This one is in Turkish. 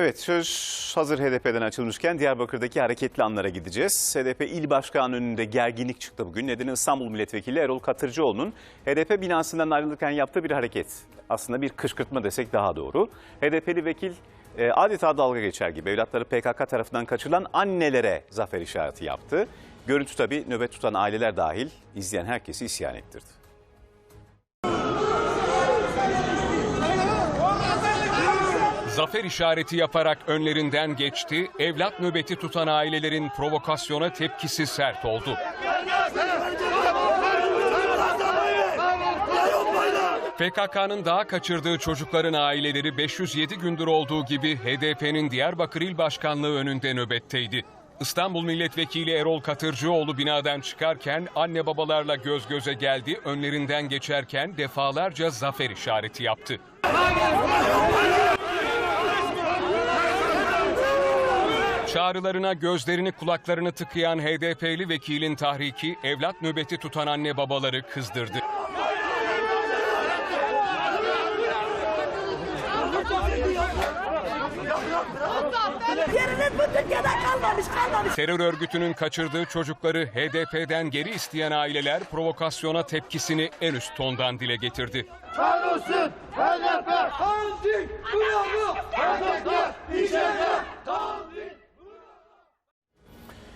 Evet söz hazır HDP'den açılmışken Diyarbakır'daki hareketli anlara gideceğiz. HDP il başkanı önünde gerginlik çıktı bugün. Nedeni İstanbul Milletvekili Erol Katırcıoğlu'nun HDP binasından ayrılırken yaptığı bir hareket. Aslında bir kışkırtma desek daha doğru. HDP'li vekil e, adeta dalga geçer gibi evlatları PKK tarafından kaçırılan annelere zafer işareti yaptı. Görüntü tabii nöbet tutan aileler dahil izleyen herkesi isyan ettirdi. Zafer işareti yaparak önlerinden geçti, evlat nöbeti tutan ailelerin provokasyona tepkisi sert oldu. PKK'nın daha kaçırdığı çocukların aileleri 507 gündür olduğu gibi HDP'nin Diyarbakır İl Başkanlığı önünde nöbetteydi. İstanbul Milletvekili Erol Katırcıoğlu binadan çıkarken anne babalarla göz göze geldi, önlerinden geçerken defalarca zafer işareti yaptı. Çağrılarına gözlerini kulaklarını tıkayan HDP'li vekilin tahriki evlat nöbeti tutan anne babaları kızdırdı. Yeriniz bu Türkiye'de kalmamış kalmamış. Terör örgütünün kaçırdığı çocukları HDP'den geri isteyen aileler provokasyona tepkisini en üst tondan dile getirdi. Kahrolsun HDP!